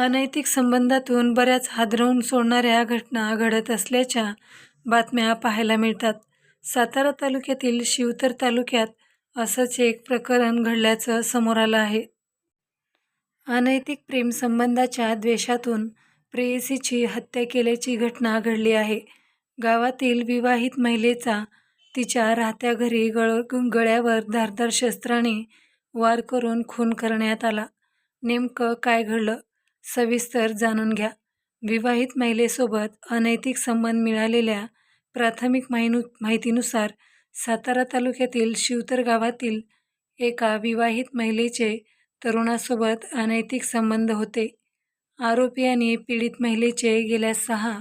अनैतिक संबंधातून बऱ्याच हादरवून सोडणाऱ्या घटना घडत असल्याच्या बातम्या पाहायला मिळतात. सातारा तालुक्यातील शिवतर तालुक्यात असंच एक प्रकरण घडल्याचं समोर आलं आहे. अनैतिक प्रेमसंबंधाच्या द्वेषातून प्रेयसीची हत्या केल्याची घटना घडली आहे. गावातील विवाहित महिलेचा तिच्या राहत्या घरी गळ गळ्यावर धारदार शस्त्राने वार करून खून करण्यात आला. नेमकं काय घडलं? सविस्तर जाणून घ्या. विवाहित महिलेसोबत अनैतिक संबंध मिळालेल्या प्राथमिक माहिनु माहितीनुसार सातारा तालुक्यातील शिवतर गावातील एका विवाहित महिलेचे तरुणासोबत अनैतिक संबंध होते. आरोपी आणि पीडित महिलेचे गेल्या सहा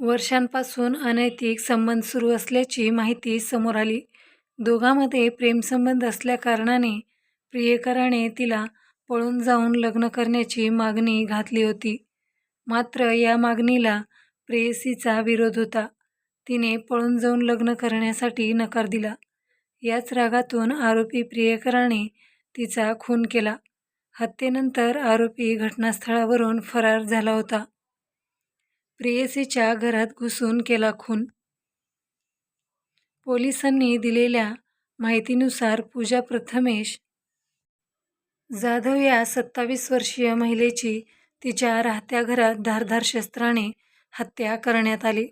वर्षांपासून अनैतिक संबंध सुरू असल्याची माहिती समोर आली. दोघांमध्ये प्रेमसंबंध असल्याकारणाने प्रियकराने तिला पळून जाऊन लग्न करण्याची मागणी घातली होती. मात्र या मागणीला प्रेयसीचा विरोध होता. तिने पळून जाऊन लग्न करण्यासाठी नकार दिला. याच रागातून आरोपी प्रियकराने तिचा खून केला. हत्येनंतर आरोपी घटनास्थळावरून फरार झाला होता. प्रेयसीच्या घरात घुसून केला खून. पोलिसांनी दिलेल्या माहितीनुसार पूजा प्रथमेश जाधव या सत्तावीस वर्षीय महिलेची तिच्या राहत्या घरात धारधार शस्त्राने हत्या करण्यात आली.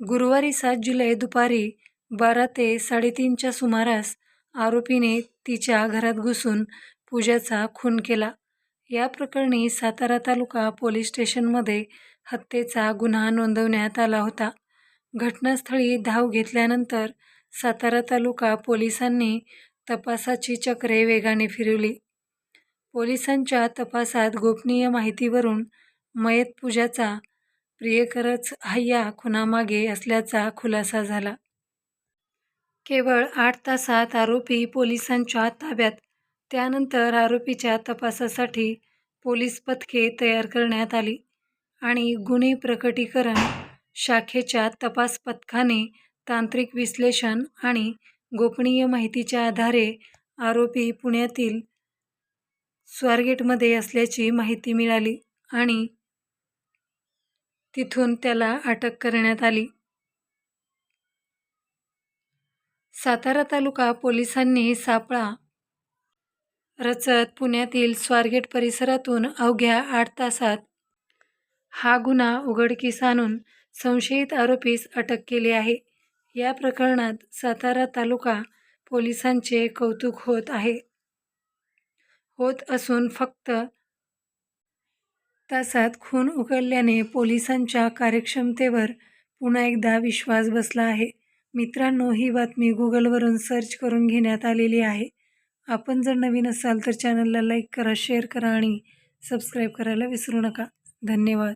गुरुवारी सात जुलै दुपारी बारा ते साडेतीनच्या सुमारास आरोपीने तिच्या घरात घुसून पूजाचा खून केला. या प्रकरणी सातारा तालुका पोलीस स्टेशनमध्ये हत्येचा गुन्हा नोंदवण्यात आला होता. घटनास्थळी धाव घेतल्यानंतर सातारा तालुका पोलिसांनी तपासाची चक्रे वेगाने फिरवली. पोलिसांच्या तपासात गोपनीय माहितीवरून मयत पूजाचा प्रियकरच हय्या खुनामागे असल्याचा खुलासा झाला. केवळ आठ तासात आरोपी पोलिसांच्या ताब्यात त्यानंतर आरोपीच्या तपासासाठी पोलीस पथके तयार करण्यात आली आणि गुन्हे प्रकटीकरण शाखेच्या तपास पथकाने तांत्रिक विश्लेषण आणि गोपनीय माहितीच्या आधारे आरोपी पुण्यातील स्वारगेटमध्ये असल्याची माहिती मिळाली आणि तिथून त्याला अटक करण्यात आली. सातारा तालुका पोलिसांनी सापळा रचत पुण्यातील स्वारगेट परिसरातून अवघ्या आठ तासात हा गुन्हा उघडकीस आणून संशयित आरोपीस अटक केली आहे. या प्रकरणात सातारा तालुका पोलिसांचे कौतुक होत आहे. होत असून फक्त तासात खून उकलल्याने पोलिसांच्या कार्यक्षमतेवर पुन्हा एकदा विश्वास बसला आहे. मित्रांनो ही बातमी गुगलवरून सर्च करून घेण्यात आलेली आहे. आपण जर नवीन असाल तर चॅनलला लाईक करा, शेअर करा आणि सबस्क्राईब करायला विसरू नका. धन्यवाद.